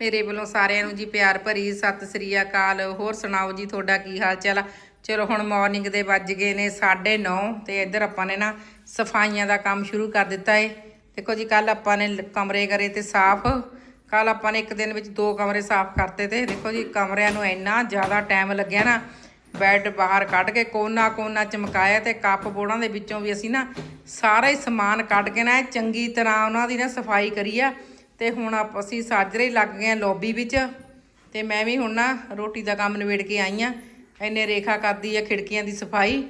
ਮੇਰੇ ਵੱਲੋਂ ਸਾਰਿਆਂ ਨੂੰ ਜੀ ਪਿਆਰ ਭਰੀ ਸਤਿ ਸ੍ਰੀ ਅਕਾਲ। ਹੋਰ ਸੁਣਾਓ ਜੀ, ਤੁਹਾਡਾ ਕੀ ਹਾਲ ਚਾਲ ਆ? ਚਲੋ ਹੁਣ ਮਾਰਨਿੰਗ ਦੇ ਵੱਜ ਗਏ ਨੇ 9:30 ਤੇ ਇੱਧਰ ਆਪਾਂ ਨੇ ਨਾ ਸਫਾਈਆਂ ਦਾ ਕੰਮ ਸ਼ੁਰੂ ਕਰ ਦਿੱਤਾ ਏ। ਦੇਖੋ ਜੀ ਕੱਲ ਆਪਾਂ ਨੇ ਲ- ਕਮਰੇ ਕਰੇ ਤੇ ਸਾਫ਼। ਕੱਲ ਆਪਾਂ ਨੇ ਇੱਕ ਦਿਨ ਵਿੱਚ ਦੋ ਕਮਰੇ ਸਾਫ਼ ਕਰਤੇ ਤੇ ਦੇਖੋ ਜੀ, ਕਮਰਿਆਂ ਨੂੰ ਇੰਨਾ ਜ਼ਿਆਦਾ ਟਾਈਮ ਲੱਗਿਆ ਨਾ, ਬੈੱਡ ਬਾਹਰ ਕੱਢ ਕੇ ਕੋਨਾ ਕੋਨਾ ਚਮਕਾਇਆ ਤੇ ਕੱਪ ਬੋੜਾਂ ਦੇ ਵਿੱਚੋਂ ਵੀ ਅਸੀਂ ਨਾ ਸਾਰਾ ਹੀ ਸਮਾਨ ਕੱਢ ਕੇ ਨਾ ਚੰਗੀ ਤਰ੍ਹਾਂ ਉਹਨਾਂ ਦੀ ਨਾ ਸਫ਼ਾਈ ਕਰੀ ਆ। ਤੇ ਹੁਣ ਆਪ ਅਸੀਂ ਸਾਜਰੇ ਲੱਗ ਗਏ ਆ ਲੌਬੀ ਵਿੱਚ ਤੇ ਮੈਂ ਵੀ ਹੁਣ ਨਾ ਰੋਟੀ ਦਾ ਕੰਮ ਨਿਬੇੜ ਕੇ ਆਈ ਆ ਐਨੇ ਰੇਖਾ ਕਰਦੀ ਆ ਖਿੜਕੀਆਂ ਦੀ ਸਫ਼ਾਈ।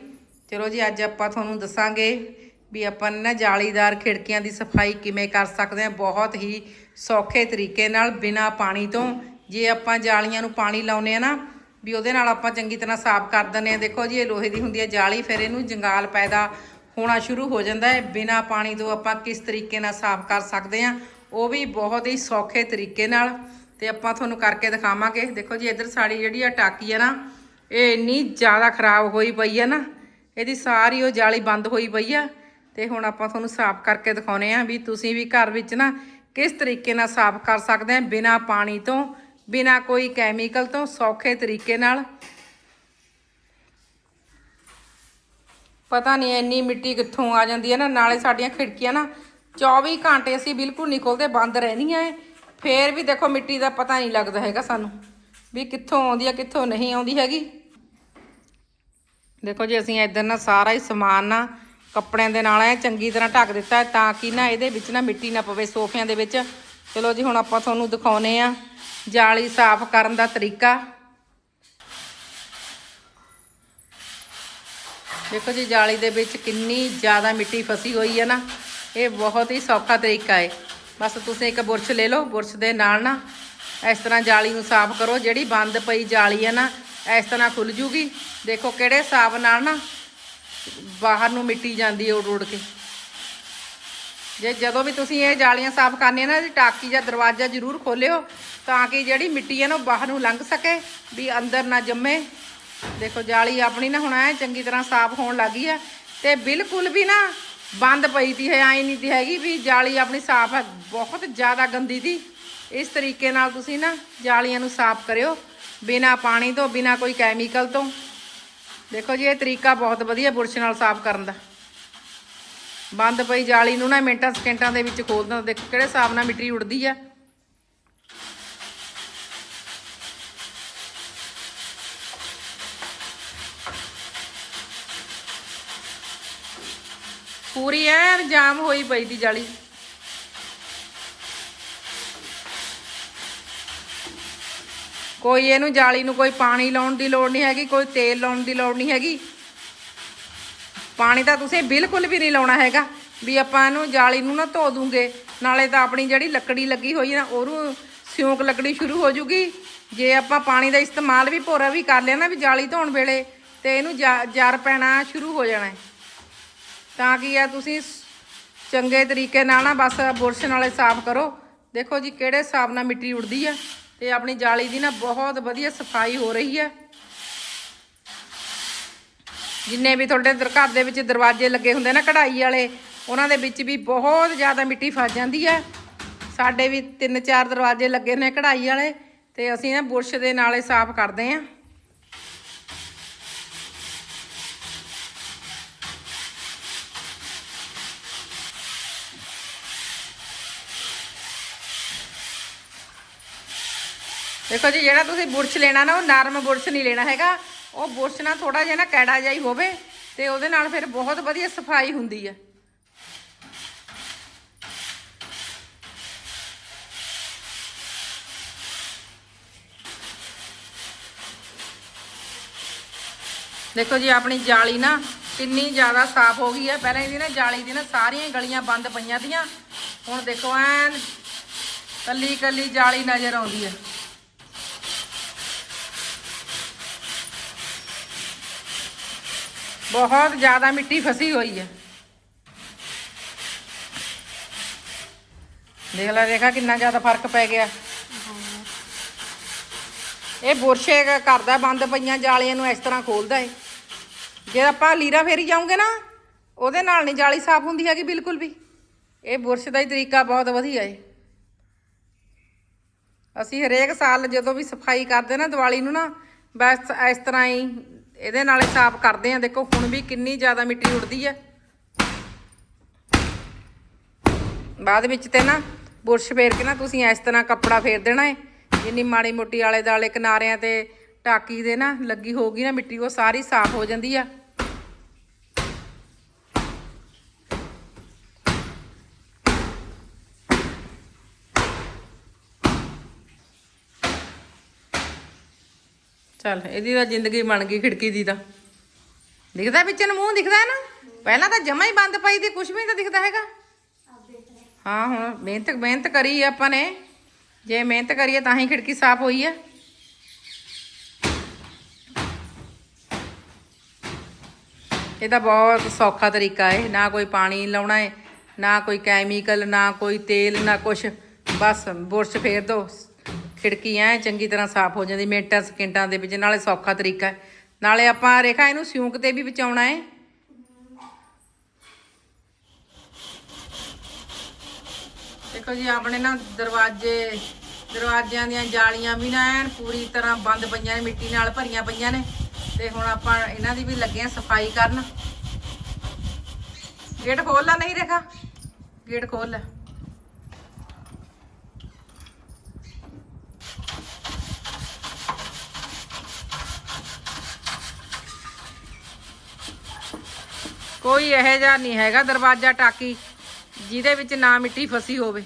ਚਲੋ ਜੀ, ਅੱਜ ਆਪਾਂ ਤੁਹਾਨੂੰ ਦੱਸਾਂਗੇ ਵੀ ਆਪਾਂ ਨਾ ਜਾਲੀਦਾਰ ਖਿੜਕੀਆਂ ਦੀ ਸਫ਼ਾਈ ਕਿਵੇਂ ਕਰ ਸਕਦੇ ਆ ਬਹੁਤ ਹੀ ਸੌਖੇ ਤਰੀਕੇ ਨਾਲ ਬਿਨਾ ਪਾਣੀ ਤੋਂ। ਜੇ ਆਪਾਂ ਜਾਲੀਆਂ ਨੂੰ ਪਾਣੀ ਲਾਉਨੇ ਆ ਨਾ, ਵੀ ਉਹਦੇ ਨਾਲ ਆਪਾਂ ਚੰਗੀ ਤਰ੍ਹਾਂ ਸਾਫ਼ ਕਰ ਦਿੰਦੇ ਆ ਦੇਖੋ ਜੀ, ਇਹ ਲੋਹੇ ਦੀ ਹੁੰਦੀ ਹੈ ਜਾਲੀ, ਫਿਰ ਇਹਨੂੰ ਜੰਗਾਲ ਪੈਦਾ ਹੋਣਾ ਸ਼ੁਰੂ ਹੋ ਜਾਂਦਾ ਹੈ। ਬਿਨਾ ਪਾਣੀ ਤੋਂ ਆਪਾਂ ਕਿਸ ਤਰੀਕੇ ਨਾਲ ਸਾਫ਼ ਕਰ ਸਕਦੇ ਆ ਉਹ ਵੀ ਬਹੁਤ ਹੀ ਸੌਖੇ ਤਰੀਕੇ ਨਾਲ ਤੇ ਆਪਾਂ ਤੁਹਾਨੂੰ ਕਰਕੇ ਦਿਖਾਵਾਂਗੇ। ਦੇਖੋ ਜੀ, ਇੱਧਰ ਸਾਡੀ ਜਿਹੜੀ ਆ ਟਾਕੀ ਆ ਨਾ, ਇਹ ਇੰਨੀ ਜ਼ਿਆਦਾ ਖਰਾਬ ਹੋਈ ਪਈ ਆ ਨਾ, ਇਹਦੀ ਸਾਰੀ ਉਹ ਜਾਲੀ ਬੰਦ ਹੋਈ ਪਈ ਆ ਤੇ ਹੁਣ ਆਪਾਂ ਤੁਹਾਨੂੰ ਸਾਫ਼ ਕਰਕੇ ਦਿਖਾਉਨੇ ਆ ਵੀ ਤੁਸੀਂ ਵੀ ਘਰ ਵਿੱਚ ਨਾ ਕਿਸ ਤਰੀਕੇ ਨਾਲ ਸਾਫ਼ ਕਰ ਸਕਦੇ ਆ ਬਿਨਾ ਪਾਣੀ ਤੋਂ, ਬਿਨਾ ਕੋਈ ਕੈਮੀਕਲ ਤੋਂ ਸੌਖੇ ਤਰੀਕੇ ਨਾਲ। ਪਤਾ ਨਹੀਂ ਇੰਨੀ ਮਿੱਟੀ ਕਿੱਥੋਂ ਆ ਜਾਂਦੀ ਹੈ ਨਾ, ਨਾਲੇ ਸਾਡੀਆਂ ਖਿੜਕੀਆਂ ਨਾ 24 ਘੰਟੇ ਅਸੀਂ ਬਿਲਕੁਲ ਨਹੀਂ ਖੋਲਦੇ ਬੰਦ ਰਹਿੰਦੀਆਂ ਏ ਫੇਰ ਵੀ ਦੇਖੋ ਮਿੱਟੀ ਦਾ ਪਤਾ ਨਹੀਂ ਲੱਗਦਾ ਹੈਗਾ ਸਾਨੂੰ ਵੀ ਕਿੱਥੋਂ ਆਉਂਦੀ ਹੈ ਕਿੱਥੋਂ ਨਹੀਂ ਆਉਂਦੀ ਹੈਗੀ। ਦੇਖੋ ਜੀ, ਅਸੀਂ ਇੱਧਰ ਨਾ ਸਾਰਾ ਹੀ ਸਮਾਨ ਨਾ ਕੱਪੜਿਆਂ ਦੇ ਨਾਲ ਐ ਚੰਗੀ ਤਰ੍ਹਾਂ ਢੱਕ ਦਿੱਤਾ ਤਾਂ ਕਿ ਨਾ ਇਹਦੇ ਵਿੱਚ ਨਾ ਮਿੱਟੀ ਨਾ ਪਵੇ ਸੋਫਿਆਂ ਦੇ ਵਿੱਚ। ਚਲੋ ਜੀ, ਹੁਣ ਆਪਾਂ ਤੁਹਾਨੂੰ ਦਿਖਾਉਨੇ ਆ ਜਾਲੀ ਸਾਫ਼ ਕਰਨ ਦਾ ਤਰੀਕਾ। ਦੇਖੋ ਜੀ, ਜਾਲੀ ਦੇ ਵਿੱਚ ਕਿੰਨੀ ਜ਼ਿਆਦਾ ਮਿੱਟੀ ਫਸੀ ਹੋਈ ਹੈ ਨਾ। ਇਹ ਬਹੁਤ ਹੀ ਸੌਖਾ ਤਰੀਕਾ ਹੈ ਬਸ ਤੁਸੀਂ ਇੱਕ ਬੁਰਸ਼ ਲੈ ਲਓ, ਬੁਰਸ਼ ਦੇ ਨਾਲ ਨਾ ਇਸ ਤਰ੍ਹਾਂ ਜਾਲੀ ਨੂੰ ਸਾਫ਼ ਕਰੋ, ਜਿਹੜੀ ਬੰਦ ਪਈ ਜਾਲੀ ਹੈ ਨਾ, ਇਸ ਤਰ੍ਹਾਂ ਖੁੱਲ ਜੂਗੀ। ਦੇਖੋ ਕਿਹੜੇ ਹਿਸਾਬ ਨਾਲ ਨਾ ਬਾਹਰ ਨੂੰ ਮਿੱਟੀ ਜਾਂਦੀ ਹੈ ਉੜ ਉੜ ਕੇ। ਜੇ ਜਦੋਂ ਵੀ ਤੁਸੀਂ ਇਹ ਜਾਲੀਆਂ ਸਾਫ਼ ਕਰਨੀਆਂ ਨਾ, ਇਹਦੀ ਟਾਕੀ ਜਾਂ ਦਰਵਾਜ਼ਾ ਜ਼ਰੂਰ ਖੋਲਿਓ, ਤਾਂ ਕਿ ਜਿਹੜੀ ਮਿੱਟੀ ਹੈ ਨਾ ਉਹ ਬਾਹਰ ਨੂੰ ਲੰਘ ਸਕੇ, ਵੀ ਅੰਦਰ ਨਾ ਜੰਮੇ। ਦੇਖੋ ਜਾਲੀ ਆਪਣੀ ਨਾ ਹੁਣ ਐ ਚੰਗੀ ਤਰ੍ਹਾਂ ਸਾਫ਼ ਹੋਣ ਲੱਗੀ ਆ, ਤੇ ਬਿਲਕੁਲ ਵੀ ਨਾ ਬੰਦ ਪਈ ਤੀ ਹੈ ਐ ਨਹੀਂ ਤੀ ਹੈਗੀ ਵੀ ਜਾਲੀ ਆਪਣੀ ਸਾਫ਼ ਹੈ, ਬਹੁਤ ਜ਼ਿਆਦਾ ਗੰਦੀ ਤੀ। ਇਸ ਤਰੀਕੇ ਨਾਲ ਤੁਸੀਂ ਨਾ ਜਾਲੀਆਂ ਨੂੰ ਸਾਫ਼ ਕਰਿਓ, ਬਿਨਾ ਪਾਣੀ ਤੋਂ, ਬਿਨਾ ਕੋਈ ਕੈਮੀਕਲ ਤੋਂ। ਦੇਖੋ ਜੀ, ਇਹ ਤਰੀਕਾ ਬਹੁਤ ਵਧੀਆ ਬੁਰਸ਼ ਨਾਲ ਸਾਫ਼ ਕਰਨ ਦਾ। ਬੰਦ ਪਈ ਜਾਲੀ ਨੂੰ ਨਾ ਮਿੰਟਾਂ ਸਕਿੰਟਾਂ ਦੇ ਵਿੱਚ ਖੋਲ ਦਿੰਦਾ ਦੇਖੋ ਕਿਹੜੇ ਹਿਸਾਬ ਨਾਲ ਮਿੱਟੀ ਉੱਡਦੀ ਆ। ਪੂਰੀ ਐਨ ਜਾਮ ਹੋਈ ਪਈ ਦੀ ਜਾਲੀ। ਕੋਈ ਇਹਨੂੰ ਜਾਲੀ ਨੂੰ ਕੋਈ ਪਾਣੀ ਲਾਉਣ ਦੀ ਲੋੜ ਨਹੀਂ ਹੈਗੀ, ਕੋਈ ਤੇਲ ਲਾਉਣ ਦੀ ਲੋੜ ਨਹੀਂ ਹੈਗੀ। ਪਾਣੀ ਤਾਂ ਤੁਸੀਂ ਬਿਲਕੁਲ ਵੀ ਨਹੀਂ ਲਾਉਣਾ ਹੈਗਾ, ਵੀ ਆਪਾਂ ਇਹਨੂੰ ਜਾਲੀ ਨੂੰ ਨਾ ਧੋ ਦੂੰਗੇ, ਨਾਲੇ ਤਾਂ ਆਪਣੀ ਜਿਹੜੀ ਲੱਕੜੀ ਲੱਗੀ ਹੋਈ ਨਾ ਉਹਨੂੰ ਸਿਉਂਕ ਲੱਕੜੀ ਸ਼ੁਰੂ ਹੋ ਜੂਗੀ। ਜੇ ਆਪਾਂ ਪਾਣੀ ਦਾ ਇਸਤੇਮਾਲ ਵੀ ਭੋਰਾ ਵੀ ਕਰ ਲਿਆ ਨਾ ਵੀ ਜਾਲੀ ਧੋਣ ਵੇਲੇ, ਤੇ ਇਹਨੂੰ ਜਰ ਪੈਣਾ ਸ਼ੁਰੂ ਹੋ ਜਾਣਾ। ਤਾਂ ਕੀ ਆ, ਤੁਸੀਂ ਚੰਗੇ ਤਰੀਕੇ ਨਾਲ ਨਾ ਬਸ ਬੁਰਸ਼ ਨਾਲੇ ਸਾਫ਼ ਕਰੋ। ਦੇਖੋ ਜੀ ਕਿਹੜੇ ਹਿਸਾਬ ਨਾਲ ਮਿੱਟੀ ਉੱਡਦੀ ਆ ਤੇ ਆਪਣੀ ਜਾਲੀ ਦੀ ਨਾ ਬਹੁਤ ਵਧੀਆ ਸਫ਼ਾਈ ਹੋ ਰਹੀ ਹੈ ਜਿੰਨੇ ਵੀ ਤੁਹਾਡੇ ਘਰ ਦੇ ਵਿੱਚ ਦਰਵਾਜ਼ੇ ਲੱਗੇ ਹੁੰਦੇ ਨਾ ਕਢਾਈ ਵਾਲੇ, ਉਹਨਾਂ ਦੇ ਵਿੱਚ ਵੀ ਬਹੁਤ ਜ਼ਿਆਦਾ ਮਿੱਟੀ ਫਸ ਜਾਂਦੀ ਹੈ ਸਾਡੇ ਵੀ ਤਿੰਨ ਚਾਰ ਦਰਵਾਜ਼ੇ ਲੱਗੇ ਨੇ ਕਢਾਈ ਵਾਲੇ ਤੇ ਅਸੀਂ ਨਾ ਬੁਰਸ਼ ਦੇ ਨਾਲੇ ਸਾਫ਼ ਕਰਦੇ ਆਂ। ਦੇਖੋ ਜੀ, ਜਿਹੜਾ ਤੁਸੀਂ ਬੁਰਸ਼ ਲੈਣਾ ਨਾ, ਉਹ ਨਰਮ ਬੁਰਸ਼ ਨਹੀਂ ਲੈਣਾ ਹੈਗਾ। ਉਹ ਬੁਰਸ਼ ਨਾਲ ਥੋੜਾ ਜਿਹਾ ਨਾ ਕੈੜਾ ਜਿਹਾ ਹੀ ਹੋਵੇ ਤੇ ਉਹਦੇ ਨਾਲ ਫਿਰ ਬਹੁਤ ਵਧੀਆ ਸਫ਼ਾਈ ਹੁੰਦੀ ਹੈ ਦੇਖੋ ਜੀ, ਆਪਣੀ ਜਾਲੀ ਨਾ ਕਿੰਨੀ ਜ਼ਿਆਦਾ ਸਾਫ਼ ਹੋ ਗਈ ਹੈ ਪਹਿਲਾਂ ਇਹਦੀ ਨਾ ਜਾਲੀ ਦੀ ਨਾ ਸਾਰੀਆਂ ਗਲੀਆਂ ਬੰਦ ਪਈਆਂ ਤੀਆਂ। ਹੁਣ ਦੇਖੋ, ਐਨ ਕੱਲੀ ਕੱਲੀ ਜਾਲੀ ਨਜ਼ਰ ਆਉਂਦੀ ਹੈ ਬਹੁਤ ਜ਼ਿਆਦਾ ਮਿੱਟੀ ਫਸੀ ਹੋਈ ਹੈ। ਦੇਖ ਲੈ ਦੇਖਾ ਕਿੰਨਾ ਜ਼ਿਆਦਾ ਫ਼ਰਕ ਪੈ ਗਿਆ। ਇਹ ਬੁਰਸ਼ੇ ਕਰਦਾ, ਬੰਦ ਪਈਆਂ ਜਾਲੀਆਂ ਨੂੰ ਇਸ ਤਰ੍ਹਾਂ ਖੋਲਦਾ ਏ। ਜੇ ਆਪਾਂ ਲੀਰਾ ਫੇਰੀ ਜਾਉਂਗੇ ਨਾ, ਉਹਦੇ ਨਾਲ ਨਹੀਂ ਜਾਲੀ ਸਾਫ਼ ਹੁੰਦੀ ਹੈਗੀ ਬਿਲਕੁਲ ਵੀ। ਇਹ ਬੁਰਸ਼ ਦਾ ਹੀ ਤਰੀਕਾ ਬਹੁਤ ਵਧੀਆ ਏ। ਅਸੀਂ ਹਰੇਕ ਸਾਲ ਜਦੋਂ ਵੀ ਸਫ਼ਾਈ ਕਰਦੇ ਨਾ ਦੀਵਾਲੀ ਨੂੰ ਨਾ, ਬਸ ਇਸ ਤਰ੍ਹਾਂ ਹੀ ਇਹਦੇ ਨਾਲੇ ਸਾਫ਼ ਕਰਦੇ ਆ, ਦੇਖੋ ਹੁਣ ਵੀ ਕਿੰਨੀ ਜ਼ਿਆਦਾ ਮਿੱਟੀ ਉੱਡਦੀ ਆ। ਬਾਅਦ ਵਿੱਚ ਤੇ ਨਾ ਬੁਰਸ਼ ਫੇਰ ਕੇ ਨਾ ਤੁਸੀਂ ਇਸ ਤਰ੍ਹਾਂ ਕੱਪੜਾ ਫੇਰ ਦੇਣਾ ਹੈ ਜਿੰਨੀ ਮਾੜੀ ਮੋਟੀ ਆਲੇ ਦਾਲੇ ਕਿਨਾਰਿਆਂ ਤੇ ਟਾਕੀ ਦੇ ਨਾ ਲੱਗੀ ਹੋਗੀ ਨਾ ਮਿੱਟੀ, ਉਹ ਸਾਰੀ ਸਾਫ਼ ਹੋ ਜਾਂਦੀ ਆ। ਚੱਲ, ਇਹਦੀ ਤਾਂ ਜ਼ਿੰਦਗੀ ਬਣ ਗਈ ਖਿੜਕੀ ਦੀ ਤਾਂ। ਦਿਖਦਾ ਵਿੱਚ ਨੂੰ ਮੂੰਹ, ਦਿਖਦਾ ਨਾ ਪਹਿਲਾਂ ਤਾਂ ਜਮਾ ਹੀ ਬੰਦ ਪਈ ਦੀ ਕੁਝ ਵੀ ਤਾਂ ਦਿਖਦਾ ਹੈਗਾ। ਹਾਂ, ਹੁਣ ਮਿਹਨਤ ਮਿਹਨਤ ਕਰੀ ਆਪਾਂ ਨੇ। ਜੇ ਮਿਹਨਤ ਕਰੀਏ ਤਾਂ ਹੀ ਖਿੜਕੀ ਸਾਫ਼ ਹੋਈ ਹੈ ਇਹ ਤਾਂ ਬਹੁਤ ਸੌਖਾ ਤਰੀਕਾ ਹੈ ਨਾ ਕੋਈ ਪਾਣੀ ਲਾਉਣਾ ਹੈ ਨਾ ਕੋਈ ਕੈਮੀਕਲ ਨਾ ਕੋਈ ਤੇਲ, ਨਾ ਕੁਛ। ਬਸ, ਬੁਰਸ਼ ਫੇਰ ਦੋ। ਖਿੜਕੀ ਐ, ਚੰਗੀ ਤਰ੍ਹਾਂ ਸਾਫ਼ ਹੋ ਜਾਂਦੀ, ਮਿੰਟਾਂ, ਸਕਿੰਟਾਂ ਦੇ ਵਿੱਚ, ਨਾਲੇ ਸੌਖਾ ਤਰੀਕਾ ਨਾਲੇ ਆਪਾਂ ਰੇਖਾ ਇਹਨੂੰ ਸਿਉਂਕ ਤੇ ਵੀ ਬਚਾਉਣਾ ਹੈ ਦੇਖੋ ਜੀ, ਆਪਣੇ ਨਾ ਦਰਵਾਜ਼ੇ, ਦਰਵਾਜ਼ਿਆਂ ਦੀਆਂ ਜਾਲੀਆਂ ਵੀ ਨਾ ਐਨ ਪੂਰੀ ਤਰ੍ਹਾਂ ਬੰਦ ਪਈਆਂ ਨੇ, ਮਿੱਟੀ ਨਾਲ ਭਰੀਆਂ ਪਈਆਂ ਨੇ। ਤੇ ਹੁਣ ਆਪਾਂ ਇਹਨਾਂ ਦੀ ਵੀ ਲੱਗੇ ਆ ਸਫ਼ਾਈ ਕਰਨ। ਗੇਟ ਖੋਲ ਲੈ ਨਹੀਂ ਰੇਖਾ। ਗੇਟ ਖੋਲ ਲੈ। ਕੋਈ ਇਹੋ ਜਿਹਾ ਨਹੀਂ ਹੈਗਾ ਦਰਵਾਜ਼ਾ ਟਾਕੀ, ਜਿਹਦੇ ਵਿੱਚ ਨਾ ਮਿੱਟੀ ਫਸੀ ਹੋਵੇ।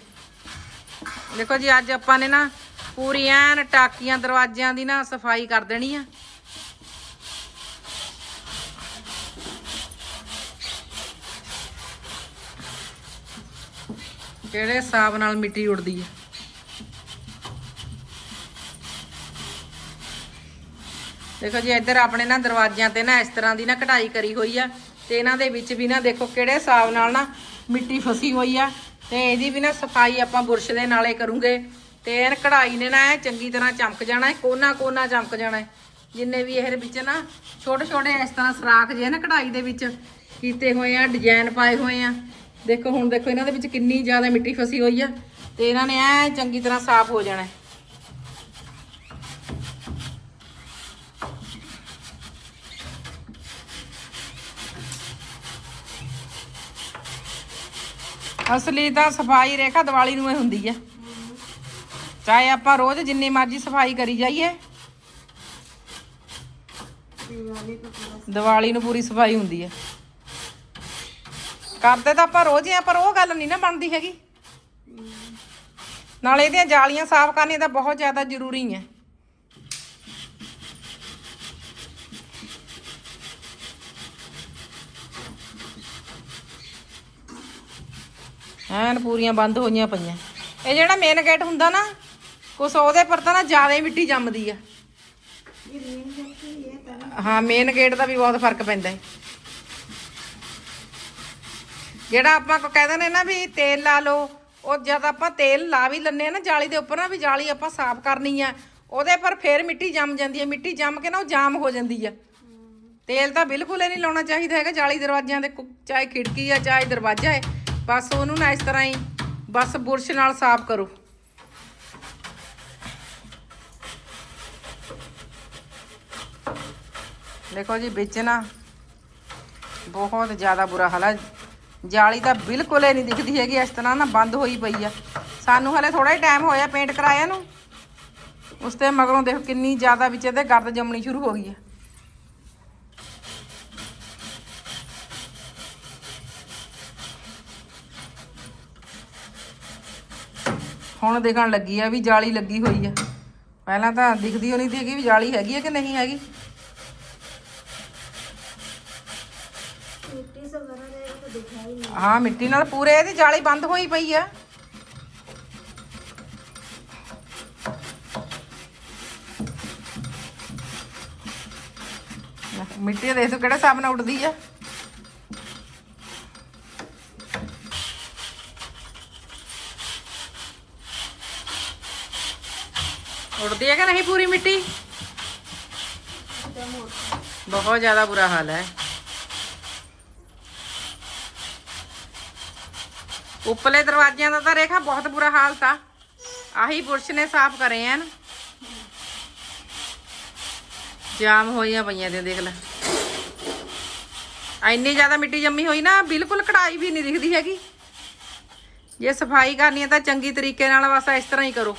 ਦੇਖੋ ਜੀ, ਅੱਜ ਆਪਾਂ ਨੇ ਨਾ ਪੂਰੀ ਐਨ ਟਾਕੀਆਂ ਦਰਵਾਜ਼ਿਆਂ ਦੀ ਨਾ ਸਫ਼ਾਈ ਕਰ ਦੇਣੀ ਆ। ਕਿਹੜੇ ਹਿਸਾਬ ਨਾਲ ਮਿੱਟੀ ਉੱਡਦੀ ਹੈ ਦੇਖੋ ਜੀ, ਇੱਧਰ ਆਪਣੇ ਨਾ ਦਰਵਾਜ਼ਿਆਂ ਤੇ ਨਾ ਇਸ ਤਰ੍ਹਾਂ ਦੀ ਨਾ ਕਢਾਈ ਕਰੀ ਹੋਈ ਆ। ਤੇ ਇਹਨਾਂ ਦੇ ਵਿੱਚ ਵੀ ਨਾ ਦੇਖੋ ਕਿਹੜੇ ਹਿਸਾਬ ਨਾਲ ਨਾ ਮਿੱਟੀ ਫਸੀ ਹੋਈ ਆ ਤੇ ਇਹਦੀ ਵੀ ਨਾ ਸਫ਼ਾਈ ਆਪਾਂ ਬੁਰਸ਼ ਦੇ ਨਾਲੇ ਕਰੂੰਗੇ। ਤੇ ਇਹ ਕਢਾਈ ਨੇ ਨਾ ਇਹ ਚੰਗੀ ਤਰ੍ਹਾਂ ਚਮਕ ਜਾਣਾ ਹੈ, ਕੋਨਾ ਕੋਨਾ ਚਮਕ ਜਾਣਾ ਹੈ। ਜਿੰਨੇ ਵੀ ਇਹਦੇ ਵਿੱਚ ਨਾ ਛੋਟੇ ਛੋਟੇ ਇਸ ਤਰ੍ਹਾਂ ਸਰਾਖ ਜੇ ਨਾ ਕਢਾਈ ਦੇ ਵਿੱਚ ਕੀਤੇ ਹੋਏ ਆ, ਡਿਜ਼ਾਈਨ ਪਾਏ ਹੋਏ ਆ। ਦੇਖੋ ਹੁਣ ਦੇਖੋ ਇਹਨਾਂ ਦੇ ਵਿੱਚ ਕਿੰਨੀ ਜ਼ਿਆਦਾ ਮਿੱਟੀ ਫਸੀ ਹੋਈ ਆ ਤੇ ਇਹਨਾਂ ਨੇ ਐ ਚੰਗੀ ਤਰ੍ਹਾਂ ਸਾਫ਼ ਹੋ ਜਾਣਾ ਅਸਲੀ ਤਾਂ ਸਫ਼ਾਈ ਰੇਖਾ ਦੀਵਾਲੀ ਨੂੰ ਹੀ ਹੁੰਦੀ ਹੈ ਚਾਹੇ ਆਪਾਂ ਰੋਜ਼ ਜਿੰਨੀ ਮਰਜ਼ੀ ਸਫ਼ਾਈ ਕਰੀ ਜਾਈਏ, ਦੀਵਾਲੀ ਨੂੰ ਪੂਰੀ ਸਫ਼ਾਈ ਹੁੰਦੀ ਹੈ ਕਰਦੇ ਤਾਂ ਆਪਾਂ ਰੋਜ਼ ਹੀ ਆ, ਪਰ ਉਹ ਗੱਲ ਨਹੀਂ ਨਾ ਬਣਦੀ ਹੈਗੀ। ਨਾਲੇ ਇਹਦੀਆਂ ਜਾਲੀਆਂ ਸਾਫ਼ ਕਰਨੀਆਂ ਤਾਂ ਬਹੁਤ ਜ਼ਿਆਦਾ ਜ਼ਰੂਰੀ ਹੈ ਐਨ ਪੂਰੀਆਂ ਬੰਦ ਹੋਈਆਂ ਪਈਆਂ। ਇਹ ਜਿਹੜਾ ਮੇਨ ਗੇਟ ਹੁੰਦਾ ਨਾ, ਕੁਛ ਉਹਦੇ ਪਰ ਤਾਂ ਨਾ ਜ਼ਿਆਦਾ ਹੀ ਮਿੱਟੀ ਜੰਮਦੀ ਆ। ਹਾਂ ਮੇਨ ਗੇਟ ਦਾ ਵੀ ਬਹੁਤ ਫ਼ਰਕ ਪੈਂਦਾ ਹੈ। ਜਿਹੜਾ ਆਪਾਂ ਕੋ ਕਹਿੰਦੇ ਨੇ ਨਾ ਵੀ ਤੇਲ ਲਾ ਲਓ, ਉਹ ਜਦ ਆਪਾਂ ਤੇਲ ਲਾ ਵੀ ਲੈਂਦੇ ਆ ਨਾ ਜਾਲੀ ਦੇ ਉੱਪਰ ਨਾ ਵੀ ਜਾਲੀ ਆਪਾਂ ਸਾਫ਼ ਕਰਨੀ ਆ, ਉਹਦੇ ਪਰ ਫੇਰ ਮਿੱਟੀ ਜੰਮ ਜਾਂਦੀ ਹੈ ਮਿੱਟੀ ਜੰਮ ਕੇ ਨਾ ਉਹ ਜਾਮ ਹੋ ਜਾਂਦੀ ਆ। ਤੇਲ ਤਾਂ ਬਿਲਕੁਲ ਹੀ ਨਹੀਂ ਲਾਉਣਾ ਚਾਹੀਦਾ ਹੈਗਾ। ਜਾਲੀ ਦਰਵਾਜ਼ਿਆਂ ਦੇ ਚਾਹੇ ਖਿੜਕੀ ਆ, ਚਾਹੇ ਦਰਵਾਜ਼ਾ ਹੈ। ਬਸ ਉਹਨੂੰ ਨਾ ਇਸ ਤਰ੍ਹਾਂ ਹੀ ਬਸ ਬੁਰਸ਼ ਨਾਲ ਸਾਫ਼ ਕਰੋ। ਦੇਖੋ ਜੀ, ਵਿੱਚ ਨਾ ਬਹੁਤ ਜ਼ਿਆਦਾ ਬੁਰਾ ਹਾਲ ਹੈ ਜਾਲੀ ਤਾਂ ਬਿਲਕੁਲ ਹੀ ਨਹੀਂ ਦਿਖਦੀ ਹੈਗੀ, ਇਸ ਤਰ੍ਹਾਂ ਨਾ ਬੰਦ ਹੋਈ ਪਈ ਆ। ਸਾਨੂੰ ਹਲੇ ਥੋੜਾ ਹੀ ਟਾਈਮ ਹੋਇਆ ਪੇਂਟ ਕਰਾਇਆ ਨੂੰ। ਉਸ ਤੇ ਮਗਰੋਂ ਦੇਖੋ ਕਿੰਨੀ ਜ਼ਿਆਦਾ ਵਿੱਚ ਇਹਦੇ ਗਰਦ ਜੰਮਣੀ ਸ਼ੁਰੂ ਹੋ ਗਈ ਹੈ ਹੁਣ ਦੇਖਣ ਲੱਗੀ ਆ ਵੀ ਜਾਲੀ ਲੱਗੀ ਹੋਈ ਆ। ਪਹਿਲਾਂ ਤਾਂ ਦਿਖਦੀ ਹੋਣੀ ਸੀ ਕਿ ਵੀ ਜਾਲੀ ਹੈਗੀ ਆ ਕਿ ਨਹੀਂ ਹੈਗੀ। ਮਿੱਟੀ ਹਾਂ ਮਿੱਟੀ ਨਾਲ ਪੂਰੇ ਇਹਦੀ ਜਾਲੀ ਬੰਦ ਹੋਈ ਪਈ ਆ। ਮਿੱਟੀ ਦੇ ਦੇਖੋ ਕਿਹੜਾ ਸਾਹਮਣੇ ਉੱਡਦੀ ਆ। ਉੱਡਦੀ ਹੈ ਕਿ ਨਹੀਂ ਪੂਰੀ ਮਿੱਟੀ एकदम होता ਬਹੁਤ ਜ਼ਿਆਦਾ ਬੁਰਾ ਹਾਲ ਹੈ ਉੱਪਰਲੇ ਦਰਵਾਜ਼ਿਆਂ ਦਾ ਤਾਂ ਰੇਖਾ ਬਹੁਤ ਬੁਰਾ ਹਾਲ ਤਾ ਆਹੀ ਬੁਰਸ਼ ਨੇ ਸਾਫ਼ ਕਰੇ ਐਨ ਜਾਮ ਹੋਈਆਂ ਪਈਆਂ ਤੇ ਦੇਖ ਲੈ ਇੰਨੀ ਜ਼ਿਆਦਾ ਮਿੱਟੀ ਜੰਮੀ ਹੋਈ ਨਾ ਬਿਲਕੁਲ ਕਢਾਈ ਵੀ ਨਹੀਂ ਦਿਖਦੀ ਹੈਗੀ ਜੇ ਸਫਾਈ ਕਰਨੀ ਹੈ ਤਾਂ ਚੰਗੀ ਤਰੀਕੇ ਨਾਲ ਬਸ ਇਸ ਤਰ੍ਹਾਂ ਹੀ ਕਰੋ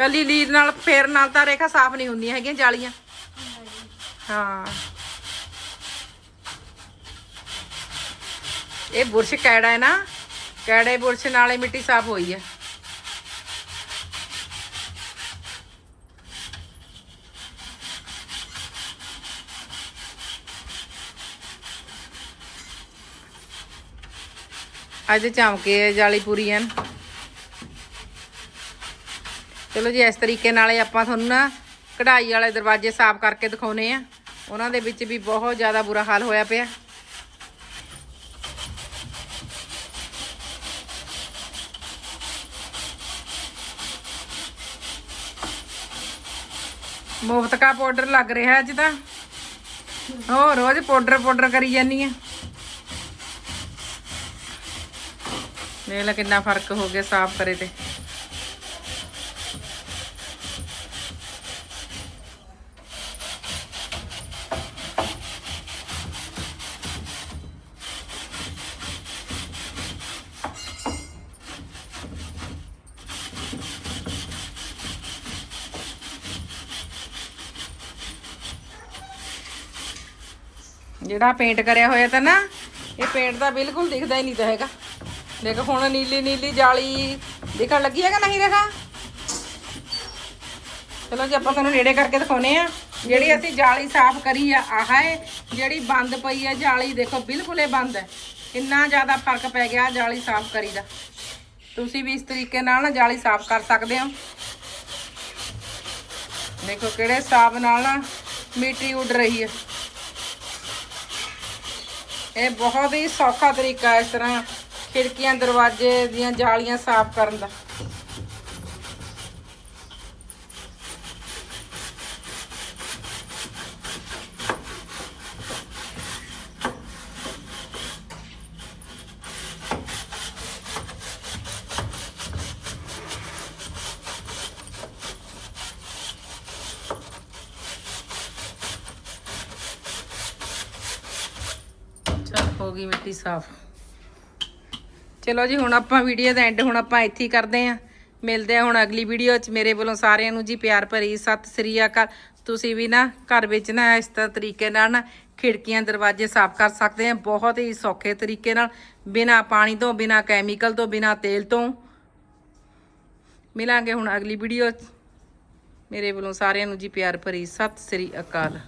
ਕੱਲੀ ਲੀਰ ਨਾਲ, ਫੇਰ ਨਾਲ ਤਾਂ ਰੇਖਾ ਸਾਫ਼ ਨਹੀਂ ਹੁੰਦੀਆਂ ਹੈਗੀਆਂ ਜਾਲੀਆਂ। ਹਾਂ। ਇਹ ਬੁਰਸ਼ ਕੈੜਾ ਹੈ ਨਾ, ਕੈੜੇ ਬੁਰਸ਼ ਨਾਲੇ ਮਿੱਟੀ ਸਾਫ਼ ਹੋਈ ਹੈ। ਅੱਜ ਚਮਕੇ ਜਾਲੀ ਪੂਰੀ ਐਨ। ਚਲੋ ਜੀ, ਇਸ ਤਰੀਕੇ ਨਾਲ ਆਪਾਂ ਤੁਹਾਨੂੰ ਨਾ ਕਢਾਈ ਵਾਲੇ ਦਰਵਾਜ਼ੇ ਸਾਫ਼ ਕਰਕੇ ਦਿਖਾਉਨੇ ਆ। ਉਹਨਾਂ ਦੇ ਵਿੱਚ ਵੀ ਬਹੁਤ ਜ਼ਿਆਦਾ ਬੁਰਾ ਹਾਲ ਹੋਇਆ ਪਿਆ। ਮੁਫਤ ਕਾ ਪਾਊਡਰ ਲੱਗ ਰਿਹਾ ਅੱਜ ਤਾਂ। ਹੋ ਰੋਜ਼ ਪਾਊਡਰ ਪਾਊਡਰ ਕਰੀ ਜਾਨੀ ਆ। ਦੇਖ ਲੈ ਕਿੰਨਾ ਫ਼ਰਕ ਹੋ ਗਿਆ ਸਾਫ਼ ਕਰੇ ਤੇ। ਜਿਹੜਾ ਪੇਂਟ ਕਰਿਆ ਹੋਇਆ ਤਾਂ ਨਾ, ਇਹ ਪੇਂਟ ਤਾਂ ਬਿਲਕੁਲ ਦਿਖਦਾ ਹੀ ਨਹੀਂ ਤਾਂ ਹੈਗਾ। ਦੇਖ, ਹੁਣ ਨੀਲੀ ਨੀਲੀ ਜਾਲੀ ਦਿਖਣ ਲੱਗੀ ਹੈਗਾ ਨਹੀਂ ਦੇਖਾ? ਚਲੋ ਜੀ, ਆਪਾਂ ਤੁਹਾਨੂੰ ਨੇੜੇ ਕਰਕੇ ਦਿਖਾਉਨੇ ਆ ਜਿਹੜੀ ਅਸੀਂ ਜਾਲੀ ਸਾਫ਼ ਕਰੀ ਆ, ਆਹ ਹੈ। ਜਿਹੜੀ ਬੰਦ ਪਈ ਆ ਜਾਲੀ, ਦੇਖੋ, ਬਿਲਕੁਲ ਇਹ ਬੰਦ ਹੈ। ਕਿੰਨਾ ਜ਼ਿਆਦਾ ਫ਼ਰਕ ਪੈ ਗਿਆ ਜਾਲੀ ਸਾਫ਼ ਕਰੀ ਦਾ। ਤੁਸੀਂ ਵੀ ਇਸ ਤਰੀਕੇ ਨਾਲ ਨਾ ਜਾਲੀ ਸਾਫ਼ ਕਰ ਸਕਦੇ ਹੋ। ਦੇਖੋ, ਕਿਹੜੇ ਹਿਸਾਬ ਨਾਲ ਨਾ ਮਿੱਟੀ ਉੱਡ ਰਹੀ ਹੈ। ਇਹ ਬਹੁਤ ਹੀ ਸੌਖਾ ਤਰੀਕਾ ਇਸ ਤਰ੍ਹਾਂ ਖਿੜਕੀਆਂ ਦਰਵਾਜ਼ੇ ਦੀਆਂ ਜਾਲੀਆਂ ਸਾਫ਼ ਕਰਨ ਦਾ ਚਲ ਹੋ ਗਈ ਮਿੱਟੀ ਸਾਫ਼। ਚਲੋ ਜੀ, ਹੁਣ ਆਪਾਂ ਵੀਡੀਓ ਦਾ ਐਂਡ ਹੁਣ ਆਪਾਂ ਇੱਥੇ ਹੀ ਕਰਦੇ ਆਂ ਮਿਲਦੇ ਆ ਹੁਣ ਅਗਲੀ ਵੀਡੀਓ 'ਚ। ਮੇਰੇ ਵੱਲੋਂ ਸਾਰਿਆਂ ਨੂੰ ਜੀ ਪਿਆਰ ਭਰੀ ਸਤਿ ਸ੍ਰੀ ਅਕਾਲ। ਤੁਸੀਂ ਵੀ ਨਾ ਘਰ ਵਿੱਚ ਨਾ ਇਸ ਤਰ੍ਹਾਂ ਤਰੀਕੇ ਨਾਲ ਨਾ ਖਿੜਕੀਆਂ, ਦਰਵਾਜ਼ੇ ਸਾਫ਼ ਕਰ ਸਕਦੇ ਆ ਬਹੁਤ ਹੀ ਸੌਖੇ ਤਰੀਕੇ ਨਾਲ। ਬਿਨਾ ਪਾਣੀ ਤੋਂ, ਬਿਨਾ ਕੈਮੀਕਲ ਤੋਂ, ਬਿਨਾ ਤੇਲ ਤੋਂ। ਮਿਲਾਂਗੇ ਹੁਣ ਅਗਲੀ ਵੀਡੀਓ 'ਚ। ਮੇਰੇ ਵੱਲੋਂ ਸਾਰਿਆਂ ਨੂੰ ਜੀ ਪਿਆਰ ਭਰੀ ਸਤਿ ਸ੍ਰੀ ਅਕਾਲ।